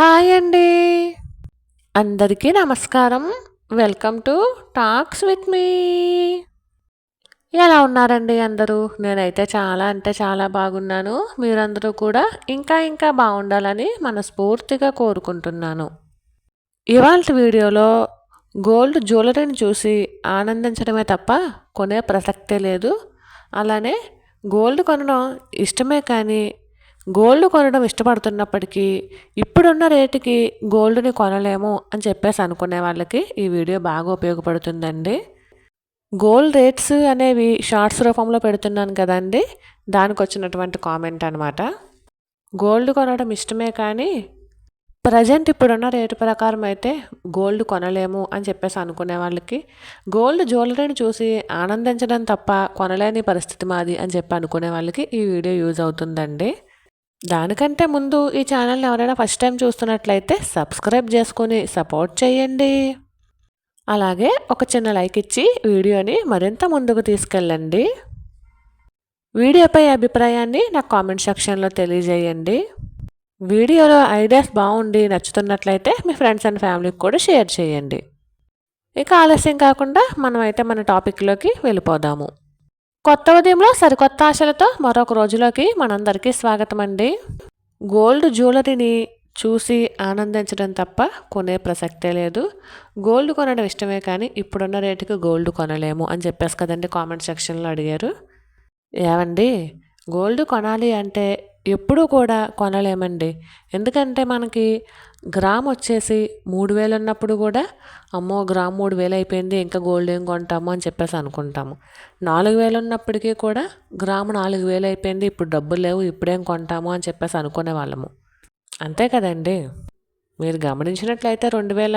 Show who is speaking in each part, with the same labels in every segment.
Speaker 1: Hi అండి. అందరికీ నమస్కారం. Welcome to talks with me. ఎలా ఉన్నారండి అందరూ? నేనైతే చాలా అంటే చాలా బాగున్నాను. మీరందరూ కూడా ఇంకా ఇంకా బాగుండాలని మనస్ఫూర్తిగా కోరుకుంటున్నాను. ఇవాళ వీడియోలో గోల్డ్ జ్యువెలరీని చూసి ఆనందించడమే తప్ప కొనే ప్రసక్తే లేదు. అలానే గోల్డ్ కొనడం ఇష్టమే కానీ గోల్డ్ కొనడం ఇష్టపడుతున్నప్పటికీ ఇప్పుడున్న రేటుకి గోల్డ్ని కొనలేము అని చెప్పేసి అనుకునే వాళ్ళకి ఈ వీడియో బాగా ఉపయోగపడుతుందండి. గోల్డ్ రేట్స్ అనేవి షార్ట్స్ రూపంలో పెడుతున్నాను కదండి దానికి వచ్చినటువంటి కామెంట్ అనమాట గోల్డ్ కొనడం ఇష్టమే కానీ ప్రజెంట్ ఇప్పుడున్న రేటు ప్రకారం అయితే గోల్డ్ కొనలేము అని చెప్పేసి అనుకునే వాళ్ళకి గోల్డ్ జ్యువెలరీని చూసి ఆనందించడం తప్ప కొనలేని పరిస్థితి మాది అని చెప్పి అనుకునే వాళ్ళకి ఈ వీడియో యూజ్ అవుతుందండి. దానికంటే ముందు ఈ ఛానల్ని ఎవరైనా ఫస్ట్ టైం చూస్తున్నట్లయితే సబ్స్క్రైబ్ చేసుకొని సపోర్ట్ చేయండి. అలాగే ఒక చిన్న లైక్ ఇచ్చి వీడియోని మరింత ముందుకు తీసుకెళ్ళండి. వీడియోపై అభిప్రాయాన్ని నాకు కామెంట్ సెక్షన్లో తెలియజేయండి. వీడియోలో ఐడియాస్ బాగుండి నచ్చుతున్నట్లయితే మీ ఫ్రెండ్స్ అండ్ ఫ్యామిలీకి కూడా షేర్ చేయండి. ఇక ఆలస్యం కాకుండా మనమైతే మన టాపిక్లోకి వెళ్ళిపోదాము. కొత్త ఉదయంలో సరికొత్త ఆశలతో మరొక రోజులోకి మనందరికీ స్వాగతం అండి గోల్డ్ జ్యువెలరీని చూసి ఆనందించడం తప్ప కొనే ప్రసక్తే లేదు. గోల్డ్ కొనడం ఇష్టమే కానీ ఇప్పుడున్న రేటుకి గోల్డ్ కొనలేము అని చెప్పేసి కదండి కామెంట్ సెక్షన్లో అడిగారు. ఏమండి గోల్డ్ కొనాలి అంటే ఎప్పుడూ కూడా కొనలేమండి. ఎందుకంటే మనకి గ్రామ్ వచ్చేసి మూడు వేలు ఉన్నప్పుడు కూడా అమ్మో గ్రామ్ మూడు వేలు అయిపోయింది ఇంకా గోల్డ్ ఏం కొంటాము అని చెప్పేసి అనుకుంటాము. నాలుగు వేలు ఉన్నప్పటికీ కూడా గ్రాము నాలుగు వేలు అయిపోయింది ఇప్పుడు డబ్బులు లేవు ఇప్పుడేం కొంటాము అని చెప్పేసి అనుకునే వాళ్ళము. అంతే కదండి. మీరు గమనించినట్లయితే రెండు వేల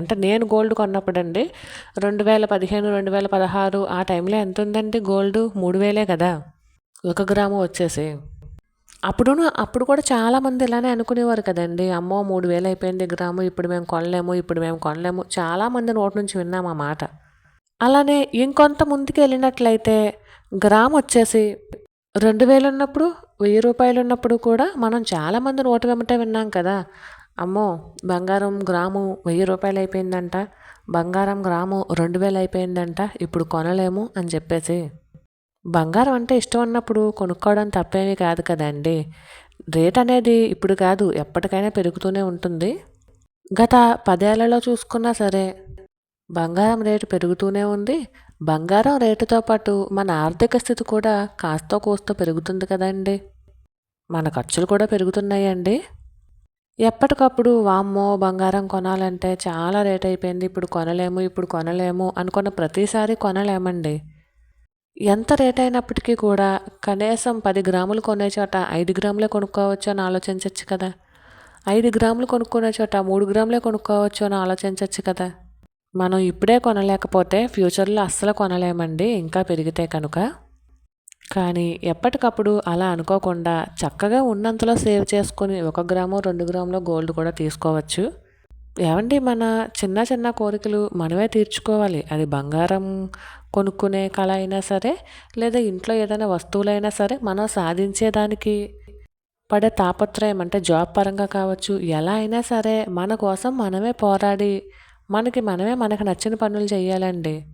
Speaker 1: అంటే నేను గోల్డ్ కొన్నప్పుడు అండి రెండు వేల పదిహేను రెండు వేల పదహారు ఆ టైంలో ఎంత ఉందండి గోల్డ్? మూడు వేలే కదా. ఒక గ్రాము వచ్చేసి అప్పుడు అప్పుడు కూడా చాలామంది ఇలానే అనుకునేవారు కదండి. అమ్మో మూడు వేలు అయిపోయింది గ్రాము ఇప్పుడు మేము కొనలేము ఇప్పుడు మేము కొనలేము. చాలామంది నోటి నుంచి విన్నాం ఆ మాట. అలానే ఇంకొంత ముందుకు వెళ్ళినట్లయితే గ్రామ్ వచ్చేసి రెండు వేలు ఉన్నప్పుడు వెయ్యి రూపాయలు ఉన్నప్పుడు కూడా మనం చాలామంది నోటు వెంబటే విన్నాం కదా. అమ్మో బంగారం గ్రాము వెయ్యి రూపాయలు అయిపోయిందంట. బంగారం గ్రాము రెండు వేలు అయిపోయిందంట. ఇప్పుడు కొనలేము అని చెప్పేసి. బంగారం అంటే ఇష్టం ఉన్నప్పుడు కొనుక్కోవడం తప్పేమీ కాదు కదండి. రేట్ అనేది ఇప్పుడు కాదు ఎప్పటికైనా పెరుగుతూనే ఉంటుంది. గత పదేళ్ళలో చూసుకున్నా సరే బంగారం రేటు పెరుగుతూనే ఉంది. బంగారం రేటుతో పాటు మన ఆర్థిక స్థితి కూడా కాస్తో కోస్తో పెరుగుతుంది కదండి. మన ఖర్చులు కూడా పెరుగుతున్నాయండి. ఎప్పటికప్పుడు వామ్మో బంగారం కొనాలంటే చాలా రేట్ అయిపోయింది. ఇప్పుడు కొనలేము ఇప్పుడు కొనలేము అనుకున్న ప్రతిసారి కొనలేమండి. ఎంత రేట్ అయినప్పటికీ కూడా కనీసం పది గ్రాములు కొనే చోట ఐదు గ్రాములే కొనుక్కోవచ్చు అని ఆలోచించవచ్చు కదా. ఐదు గ్రాములు కొనుక్కునే చోట మూడు గ్రాములే కొనుక్కోవచ్చు అని ఆలోచించవచ్చు కదా. మనం ఇప్పుడే కొనలేకపోతే ఫ్యూచర్లో అస్సలు కొనలేమండి ఇంకా పెరిగితే కనుక. కానీ ఎప్పటికప్పుడు అలా అనుకోకుండా చక్కగా ఉన్నంతలో సేవ్ చేసుకొని ఒక గ్రాము రెండు గ్రాములో గోల్డ్ కూడా తీసుకోవచ్చు. ఏమండి మన చిన్న చిన్న కోరికలు మనమే తీర్చుకోవాలి. అది బంగారం కొనుక్కునే కళ అయినా సరే లేదా ఇంట్లో ఏదైనా వస్తువులైనా సరే మనం సాధించేదానికి పడే తాపత్రయం అంటే జాబ్ పరంగా కావచ్చు ఎలా అయినా సరే మన కోసం మనమే పోరాడి మనకి మనమే మనకు నచ్చిన పనులు చేయాలండి.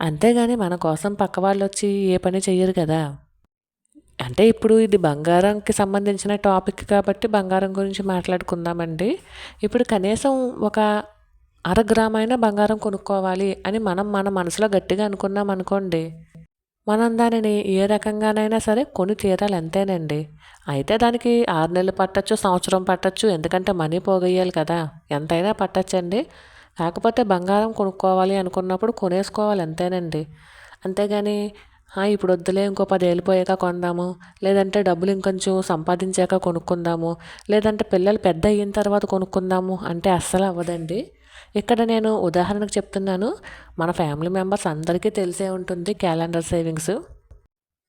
Speaker 1: అంతేగాని మన కోసం పక్క వాళ్ళు వచ్చి ఏ పని చెయ్యరు కదా. అంటే ఇప్పుడు ఇది బంగారంకి సంబంధించిన టాపిక్ కాబట్టి బంగారం గురించి మాట్లాడుకుందామండి. ఇప్పుడు కనీసం ఒక అర గ్రామైనా బంగారం కొనుక్కోవాలి అని మనం మన మనసులో గట్టిగా అనుకున్నాం అనుకోండి మనం దానిని ఏ రకంగానైనా సరే కొని తీరాలి అంతేనండి. అయితే దానికి ఆరు నెలలు పట్టచ్చు సంవత్సరం పట్టచ్చు ఎందుకంటే మనీ పోగేయాలి కదా. ఎంతైనా పట్టచ్చండి. కాకపోతే బంగారం కొనుక్కోవాలి అనుకున్నప్పుడు కొనేసుకోవాలి అంతేనండి. అంతేగాని ఇప్పుడు వద్దులే ఇంకో పదేళ్ళు పోయాక కొందాము. లేదంటే డబ్బులు ఇంకొంచెం సంపాదించాక కొనుక్కుందాము. లేదంటే పిల్లలు పెద్ద అయిన తర్వాత కొనుక్కుందాము అంటే అస్సలు అవ్వదండి. ఇక్కడ నేను ఉదాహరణకు చెప్తున్నాను. మన ఫ్యామిలీ మెంబర్స్ అందరికీ తెలిసే ఉంటుంది క్యాలెండర్ సేవింగ్స్.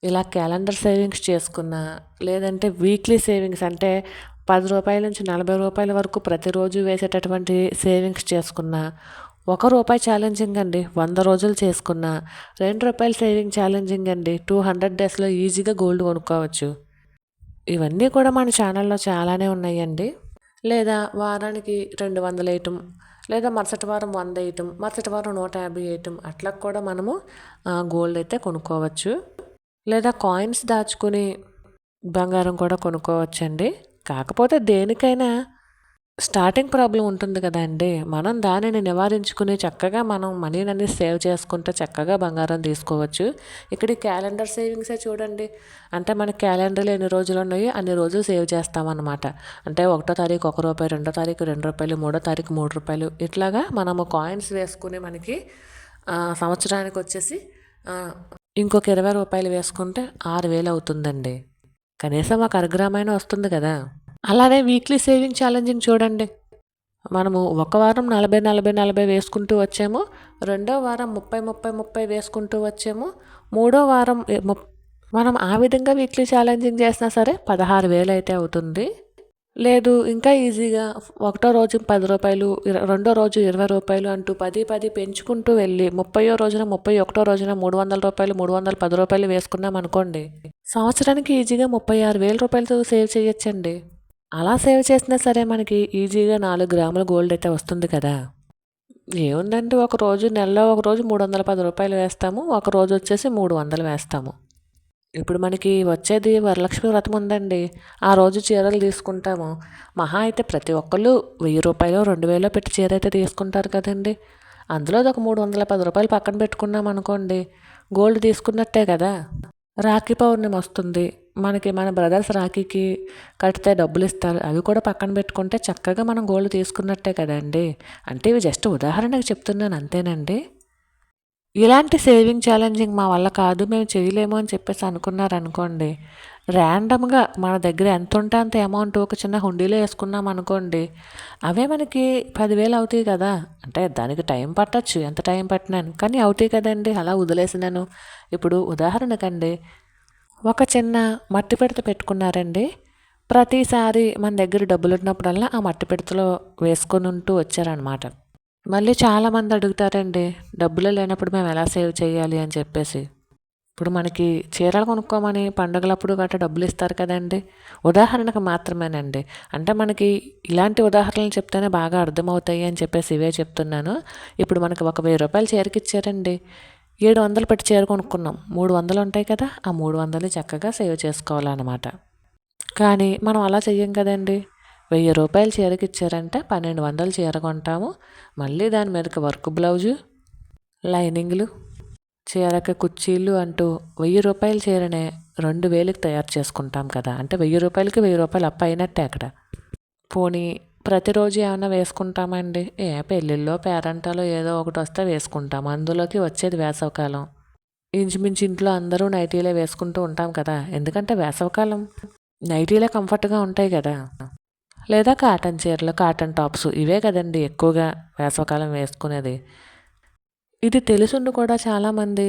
Speaker 1: ఇలా క్యాలెండర్ సేవింగ్స్ చేసుకున్న లేదంటే వీక్లీ సేవింగ్స్ అంటే పది రూపాయల నుంచి నలభై రూపాయల వరకు ప్రతిరోజు వేసేటటువంటి సేవింగ్స్ చేసుకున్న ఒక రూపాయి ఛాలెంజింగ్ అండి వంద రోజులు చేసుకున్న. రెండు రూపాయలు సేవింగ్ ఛాలెంజింగ్ అండి టూ హండ్రెడ్ డేస్లో ఈజీగా గోల్డ్ కొనుక్కోవచ్చు. ఇవన్నీ కూడా మన ఛానల్లో చాలానే ఉన్నాయండి. లేదా వారానికి రెండు వందలు వేయటం లేదా మరుసటి వారం వంద వేయటం మరుసటి వారం నూట యాభై వేయటం అట్లా కూడా మనము గోల్డ్ అయితే కొనుక్కోవచ్చు. లేదా కాయిన్స్ దాచుకుని బంగారం కూడా కొనుక్కోవచ్చండి. కాకపోతే దేనికైనా స్టార్టింగ్ ప్రాబ్లం ఉంటుంది కదండి మనం దానిని నివారించుకుని చక్కగా మనం మనీని సేవ్ చేసుకుంటే చక్కగా బంగారం తీసుకోవచ్చు. ఇక్కడ ఈ క్యాలెండర్ సేవింగ్సే చూడండి. అంటే మన క్యాలెండర్లో ఎన్ని రోజులు ఉన్నాయో అన్ని రోజులు సేవ్ చేస్తామన్నమాట. అంటే ఒకటో తారీఖు ఒక రూపాయి రెండో తారీఖు రెండు రూపాయలు మూడో తారీఖు మూడు రూపాయలు. ఇట్లాగా మనము కాయిన్స్ వేసుకుని మనకి సంవత్సరానికి వచ్చేసి ఇంకొక ఇరవై రూపాయలు వేసుకుంటే ఆరు వేలు అవుతుందండి. కనీసం ఒక అరగ్రామైన వస్తుంది కదా. అలానే వీక్లీ సేవింగ్ ఛాలెంజింగ్ చూడండి. మనము ఒక వారం నలభై నలభై నలభై వేసుకుంటూ వచ్చాము. రెండో వారం ముప్పై ముప్పై ముప్పై వేసుకుంటూ వచ్చాము. మూడో వారం మనం ఆ విధంగా వీక్లీ ఛాలెంజింగ్ చేసినా సరే పదహారు వేలు అయితే అవుతుంది. లేదు ఇంకా ఈజీగా ఒకటో రోజు పది రూపాయలు రెండో రోజు ఇరవై రూపాయలు అంటూ పది పది పెంచుకుంటూ వెళ్ళి ముప్పయో రోజున ముప్పై ఒకటో రోజున మూడు వందల రూపాయలు మూడు వందల పది రూపాయలు వేసుకున్నాం అనుకోండి సంవత్సరానికి ఈజీగా ముప్పై ఆరు వేల రూపాయలతో సేవ్ చేయొచ్చండి. అలా సేవ్ చేసినా సరే మనకి ఈజీగా నాలుగు గ్రాముల గోల్డ్ అయితే వస్తుంది కదా. ఏముందంటే ఒక రోజు నెలలో ఒక రోజు మూడు వందల పది రూపాయలు వేస్తాము ఒక రోజు వచ్చేసి మూడు వందలు వేస్తాము. ఇప్పుడు మనకి వచ్చేది వరలక్ష్మి వ్రతం ఉందండి. ఆ రోజు చీరలు తీసుకుంటాము. మహా అయితే ప్రతి ఒక్కళ్ళు వెయ్యి రూపాయలు రెండు వేలో పెట్టి చీర అయితే తీసుకుంటారు కదండి. అందులో ఒక మూడు వందల పది రూపాయలు పక్కన పెట్టుకున్నాం అనుకోండి గోల్డ్ తీసుకున్నట్టే కదా. రాఖీ పౌర్ణమి వస్తుంది మనకి మన బ్రదర్స్ రాఖీకి కడితే డబ్బులు ఇస్తారు అవి కూడా పక్కన పెట్టుకుంటే చక్కగా మనం గోల్డ్ తీసుకున్నట్టే కదండి. అంటే ఇవి జస్ట్ ఉదాహరణకు చెప్తున్నాను అంతేనండి. ఇలాంటి సేవింగ్ ఛాలెంజింగ్ మా వల్ల కాదు మేము చేయలేము అని చెప్పేసి అనుకున్నారనుకోండి ర్యాండమ్గా మన దగ్గర ఎంత ఉంటే అంత అమౌంట్ ఒక చిన్న హుండీలో వేసుకున్నాం అనుకోండి అవే మనకి పదివేలు అవుతాయి కదా. అంటే దానికి టైం పట్టచ్చు ఎంత టైం పట్టినాను. కానీ అవుతాయి కదండి అలా వదిలేసినాను. ఇప్పుడు ఉదాహరణకండి ఒక చిన్న మట్టి పిడత పెట్టుకున్నారండి. ప్రతిసారి మన దగ్గర డబ్బులు ఉన్నప్పుడల్లా ఆ మట్టి పిడతలో వేసుకొని ఉంటూ వచ్చారనమాట మళ్ళీ చాలామంది అడుగుతారండి డబ్బులు లేనప్పుడు మేము ఎలా సేవ్ చేయాలి? అని చెప్పేసి. ఇప్పుడు మనకి చీరలు కొనుక్కోమని పండుగలప్పుడు గట్రా డబ్బులు ఇస్తారు కదండి. ఉదాహరణకు మాత్రమేనండి. అంటే మనకి ఇలాంటి ఉదాహరణలు చెప్తేనే బాగా అర్థమవుతాయి అని చెప్పేసి ఇవే చెప్తున్నాను. ఇప్పుడు మనకి ఒక వెయ్యి రూపాయలు చీరకి ఇచ్చారండి ఏడు వందలు పెట్టి చీర కొనుక్కున్నాం. మూడు వందలు ఉంటాయి కదా ఆ మూడు వందలు చక్కగా సేవ్ చేసుకోవాలన్నమాట. కానీ మనం అలా చెయ్యం కదండి. వెయ్యి రూపాయలు చీరకి ఇచ్చారంటే పన్నెండు వందలు చీర కొంటాము. మళ్ళీ దాని మీదకి వర్క్ బ్లౌజు లైనింగ్లు చీరకి కుర్చీలు అంటూ వెయ్యి రూపాయల చీరనే రెండు వేలకు తయారు చేసుకుంటాం కదా. అంటే వెయ్యి రూపాయలకి వెయ్యి రూపాయలు అప్ప అయినట్టే అక్కడ. పోనీ ప్రతిరోజు ఏమైనా వేసుకుంటామండి. ఏ పెళ్ళిళ్ళో పేరంటాలో ఏదో ఒకటి వస్తే వేసుకుంటాం. అందులోకి వచ్చేది వేసవకాలం. ఇంచుమించు ఇంట్లో అందరూ నైటీలే వేసుకుంటూ ఉంటాం కదా. ఎందుకంటే వేసవకాలం నైటీలే కంఫర్ట్గా ఉంటాయి కదా. లేదా కాటన్ చీరలు కాటన్ టాప్స్ ఇవే కదండి ఎక్కువగా వేసవకాలం వేసుకునేది. ఇది తెలుసుండి కూడా చాలామంది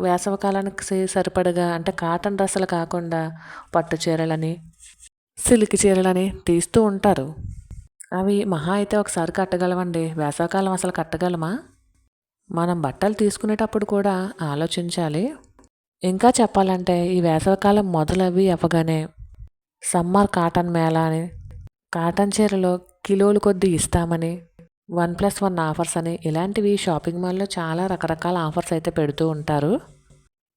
Speaker 1: వేసవకాలానికి సరిపడగా అంటే కాటన్ డ్రెస్సులు కాకుండా పట్టు చీరలని సిల్క్ చీరలని తీస్తూ ఉంటారు. అవి మహా అయితే ఒకసారి కట్టగలమండి వేసవకాలం అసలు కట్టగలమా? మనం బట్టలు తీసుకునేటప్పుడు కూడా ఆలోచించాలి. ఇంకా చెప్పాలంటే ఈ వేసవకాలం మొదలవి అవ్వగానే సమ్మర్ కాటన్ మేళా అని కాటన్ చీరలో కిలోలు కొద్దీ ఇస్తామని వన్ ప్లస్ వన్ ఆఫర్స్ అని ఇలాంటివి షాపింగ్ మాల్లో చాలా రకరకాల ఆఫర్స్ అయితే పెడుతూ ఉంటారు.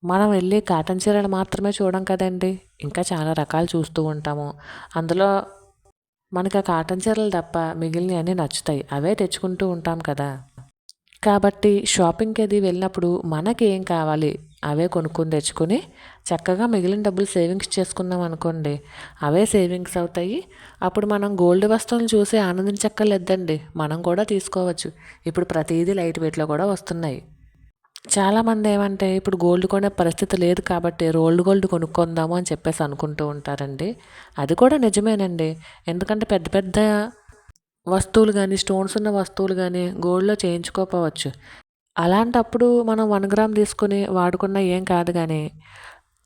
Speaker 1: మనం వెళ్ళి కాటన్ చీరలు మాత్రమే చూడం కదండి. ఇంకా చాలా రకాలు చూస్తూ ఉంటాము. అందులో మనకు ఆ కాటన్ చీరలు తప్ప మిగిలినవి అన్నీ నచ్చుతాయి. అవే తెచ్చుకుంటూ ఉంటాం కదా. కాబట్టి షాపింగ్కి అది వెళ్ళినప్పుడు మనకి ఏం కావాలి? అవే కొనుక్కొని తెచ్చుకొని చక్కగా మిగిలిన డబ్బులు సేవింగ్స్ చేసుకున్నాం అనుకోండి. అవే సేవింగ్స్ అవుతాయి. అప్పుడు మనం గోల్డ్ వస్తువులు చూసి ఆనందించక్కర్లేదండి. మనం కూడా తీసుకోవచ్చు. ఇప్పుడు ప్రతిదీ లైట్ వెయిట్లో కూడా వస్తున్నాయి. చాలామంది ఏమంటే ఇప్పుడు గోల్డ్ కొనే పరిస్థితి లేదు కాబట్టి రోల్డ్ గోల్డ్ కొనుక్కుందాము అని చెప్పేసి అనుకుంటూ ఉంటారండి. అది కూడా నిజమేనండి. ఎందుకంటే పెద్ద పెద్ద వస్తువులు కానీ స్టోన్స్ ఉన్న వస్తువులు కానీ గోల్డ్లో చేయించుకోకపోవచ్చు అలాంటప్పుడు మనం వన్ గ్రామ్ తీసుకుని వాడుకున్న ఏం కాదు కానీ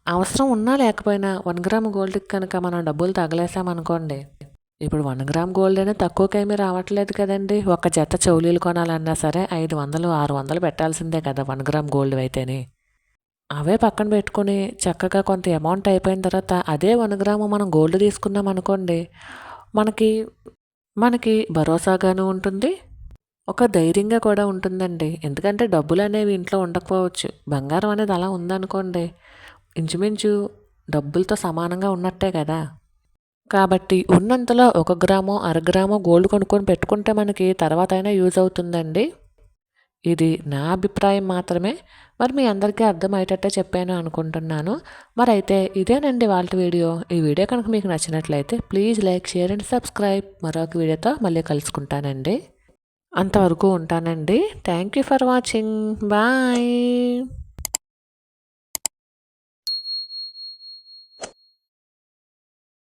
Speaker 1: అవసరం ఉన్నా లేకపోయినా వన్ గ్రామ్ గోల్డ్కి కనుక మనం డబ్బులు తగలేసామనుకోండి ఇప్పుడు వన్ గ్రామ్ గోల్డ్ అయినా తక్కువకేమీ రావట్లేదు కదండి. ఒక జత చౌలీలు కొనాలన్నా సరే ఐదు వందలు ఆరు వందలు పెట్టాల్సిందే కదా వన్ గ్రామ్ గోల్డ్ అయితేనే. అవే పక్కన పెట్టుకుని చక్కగా కొంత అమౌంట్ అయిపోయిన తర్వాత అదే వన్ గ్రాము మనం గోల్డ్ తీసుకున్నాం అనుకోండి మనకి మనకి భరోసాగాను ఉంటుంది ఒక ధైర్యంగా కూడా ఉంటుందండి. ఎందుకంటే డబ్బులు అనేవి ఇంట్లో ఉండకపోవచ్చు. బంగారం అనేది అలా ఉందనుకోండి ఇంచుమించు డబ్బులతో సమానంగా ఉన్నట్టే కదా. కాబట్టి ఉన్నంతలో ఒక గ్రాము అరగ్రాము గోల్డ్ కొనుక్కొని పెట్టుకుంటే మనకి తర్వాత అయినా యూజ్ అవుతుందండి. ఇది నా అభిప్రాయం మాత్రమే. మరి మీ అందరికీ అర్థమయ్యేటట్టే చెప్పాను అనుకుంటున్నాను. మరి అయితే ఇదేనండి వాళ్ళ వీడియో. ఈ వీడియో కనుక మీకు నచ్చినట్లయితే please like share and subscribe. మరొక వీడియోతో మళ్ళీ కలుసుకుంటానండి. అంతవరకు ఉంటానండి. Thank you for watching. Bye.